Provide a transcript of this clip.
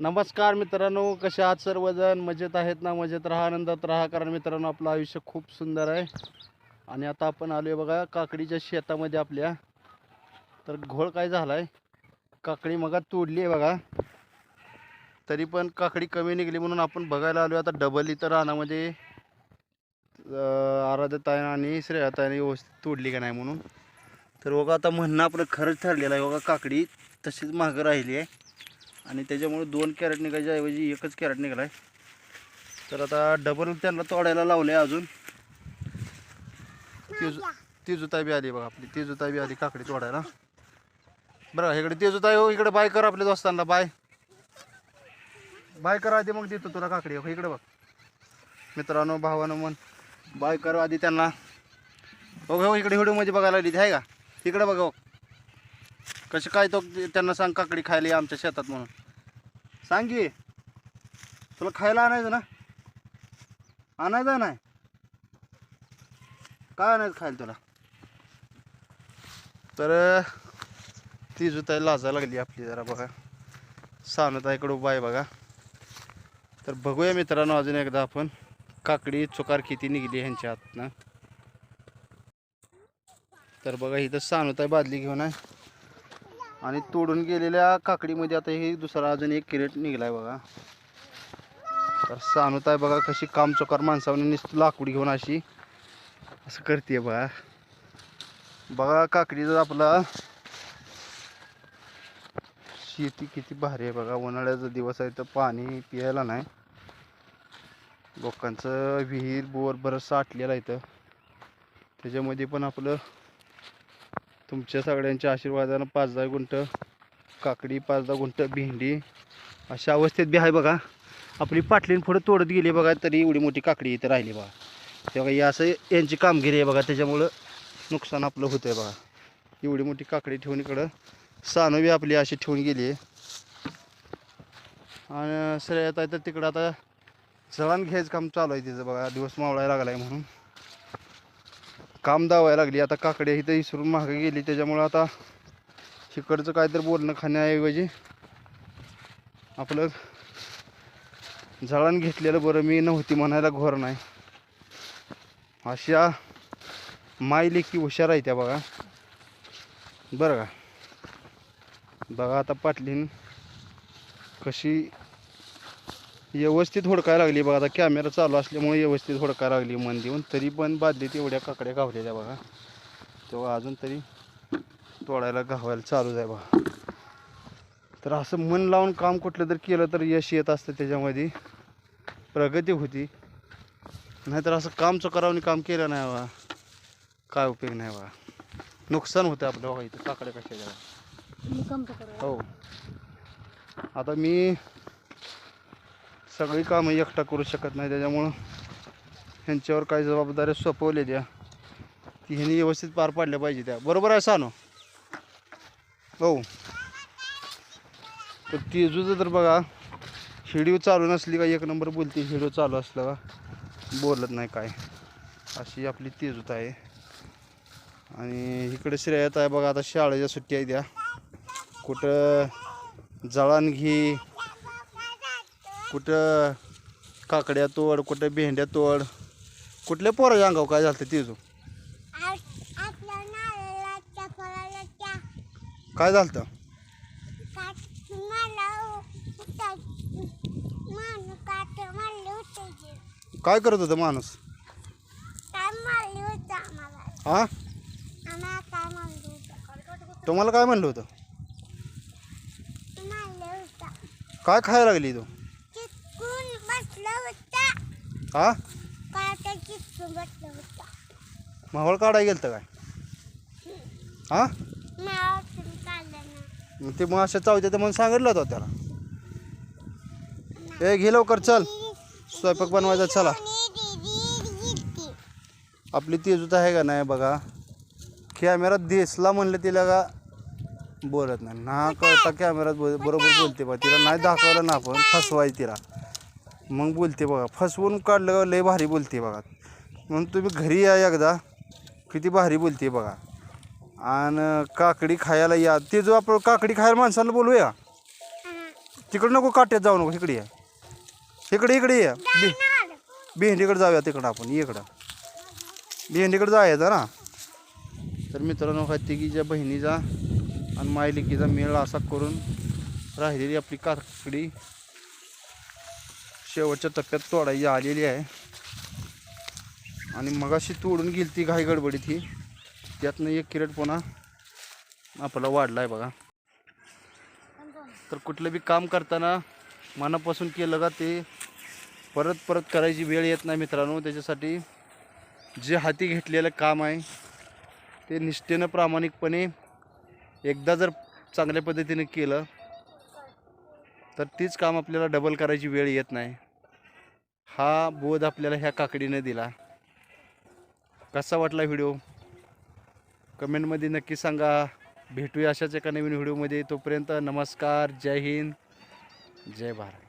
नमस्कार मित्रांनो कसे आहात सर्वजण? मजेत आहेत ना? मजेत राहा आनंदात राहा कारण मित्रांनो आपलं आयुष्य खूप सुंदर आहे. आणि आता आपण आलो आहे बघा काकडीच्या शेतामध्ये आपल्या. तर घोळ काय झाला आहे काकडी मगा तोडली आहे बघा. तरी पण काकडी कमी निघली म्हणून आपण बघायला आलो आता डबल इथं रानामध्ये आराध्यताईनं आणि श्रेयाताईने व्यवस्थित तोडली का नाही म्हणून. तर बघा आता म्हणणं आपलं खरंच ठरलेलं आहे बघा काकडी तशीच मागं राहिली आहे. आणि त्याच्यामुळे दोन कॅरेट निघायच्या ऐवजी एकच कॅरेट निघाला आहे तर आता डबल त्यांना तोडायला लावले अजून. तेजू तेजुताई बी आली बघा आपली. तेजुताई बी आली काकडी तोडायला. बरं इकडे तेजुताई हो इकडे बाय कर आपल्या दोस्तांना बाय. बाय कर आधी मग देतो तुला काकडी. हो इकडे बघ. मित्रांनो भावानं मन बाय कर आधी त्यांना. हो हो इकडे व्हिडिओमध्ये बघायला आली आहे का? इकडे बघा हो. कशी काय तो त्यांना सांग काकडी खायला ये आमच्या शेतात म्हणून. सांग की. तुला खायला आणायचं ना? आणायचं नाही? काय आणायचं खायला तुला? तर ती जुताई लाजायला लागली आपली जरा बघा. सानुता इकडं उभा आहे बघा. तर बघूया मित्रांनो अजून एकदा आपण काकडी चुकार किती निघली ह्यांच्या हातनं तर बघा इथं सानुताई बादली घेऊन आहे. आणि तोडून गेलेल्या काकडीमध्ये आता हे दुसरा अजून एक किरेट निघलाय बघा. तर आहे बघा कशी काम चोकार माणसाने नुसतं लाकूड घेऊन अशी असं करते बघा. बघा जर आपला शेती किती भारी आहे बघा. उन्हाळ्याचा दिवस आहे तर पाणी प्यायला नाही. लोकांचं विहीर बोर बरं साठलेलं आहे तर त्याच्यामध्ये पण आपलं तुमच्या सगळ्यांच्या आशीर्वादानं पाच दहा गुंठ काकडी पाच दहा गुंठ भेंडी अशा अवस्थेत बी आहे बघा. आपली पाटलीन पुढं तोडत गेली बघा तरी एवढी मोठी काकडी इथं राहिली बघा. तेव्हा या असं यांची कामगिरी आहे बघा त्याच्यामुळं नुकसान आपलं होतं आहे बघा. एवढी मोठी काकडी ठेवून इकडं सानवी बी आपली अशी ठेवून गेली आहे. आणि सगळ्यात आहे तर तिकडं आता जळण घ्यायचं काम चालू आहे तिचं बघा दिवस मावळायला लागला आहे म्हणून. काम दावायला लागली. आता काकडे इथं इसरून मागे गेली. त्याच्यामुळं आता शिकडचं काहीतरी बोलणं खाण्याऐवजी आपलं जळण घेतलेलं बरं मी नव्हती म्हणायला घोर नाही. अशा मायली की हुशार आहे त्या बघा. बरं का? बघा आता पाटलीन कशी व्यवस्थित हुडकायला लागली बघा आता कॅमेरा चालू असल्यामुळे व्यवस्थित हुडकायला लागली मन देऊन. तरी पण बादलीत एवढ्या काकड्या गावलेल्या बघा. तेव्हा अजून तरी तोडायला गावायला चालूच आहे बघा. तर असं मन लावून काम कुठलं तर केलं तर यश येत असतं त्याच्यामध्ये. प्रगती होती. नाहीतर असं काम चुकारावून काम केलं नाही बघा. काय उपयोग नाही बघा. नुकसान होतं आपलं बघा इथं काकड्या कशाच्या हो. आता मी सगळी कामं एकटा करू शकत नाही त्याच्यामुळं ह्यांच्यावर काही जबाबदाऱ्या सोपवल्या द्या ती ह्यांनी व्यवस्थित पार पाडल्या पाहिजे त्या. बरोबर आहे सानो? हो. तर तिजूचं तर बघा व्हिडिओ चालू नसली का एक नंबर बोलते व्हिडिओ चालू असलं का बोलत नाही काय. अशी आपली तेजूत आहे. आणि इकडे श्रेयात आहे बघा आता शाळेच्या सुट्टी आहे द्या कुठं जळण घे कुठं काकड्या तोड कुठं भेंड्या तोड कुठल्या पोराच्या अंगावर काय झालं तेजू काय झालं काय करत होतं माणूस? हा तुम्हाला काय म्हणलं होतं. काय खायला लागली तू? हा माहोळ काढायला गेलं काय? हा मग ते मग अशा चावते तर म्हणून सांगितलं होतं त्याला. ए घे लवकर चल. स्वयंपाक बनवायचा चला. आपली तेजूत आहे का नाही बघा. कॅमेरात दिसला म्हणलं तिला का? बोलत नाही. ना कळता कॅमेरात बोल बरोबर बोलते बघा तिला नाही दाखवलं ना आपण. फसवाय तिला. मग बोलते बघा फसवून काढलं लय भारी बोलते बघा. म्हणून तुम्ही घरी या एकदा किती भारी बोलते बघा. आणि काकडी खायला या. ते जो आपण काकडी खायला माणसाला बोलूया. तिकडे नको काट्यात जाऊ नको इकडे या. इकडे इकडे या. बे. भेंडीकडे जाऊया तिकडं आपण इकडं. भेंडीकडे जायचं ना. तर मित्रांनो हा तिघीच्या बहिणीचा आणि मायलिकीचा मेळ असा करून राहिलेली आपली काकडी. शेवटच्या टप्प्यात तोडायची आलेली आहे. आणि मगाशी तोडून गेली ती घाई गडबडीत ही. त्यातनं एक किरेट पुन्हा आपला वाढला आहे बघा. तर कुठलं बी काम करताना मनापासून केलं का ते परत परत करायची वेळ येत नाही मित्रांनो. त्याच्यासाठी जे हाती घेतलेलं काम आहे ते निष्ठेनं प्रामाणिकपणे एकदा जर चांगल्या पद्धतीने केलं तर तीच काम आपल्याला डबल करायची वेळ येत नाही. हा बोध आपल्याला ह्या काकडीनं दिला. कसा वाटला व्हिडिओ? कमेंटमध्ये नक्की सांगा. भेटूया अशाच एका नवीन व्हिडिओमध्ये. तोपर्यंत नमस्कार. जय हिंद. जय भारत.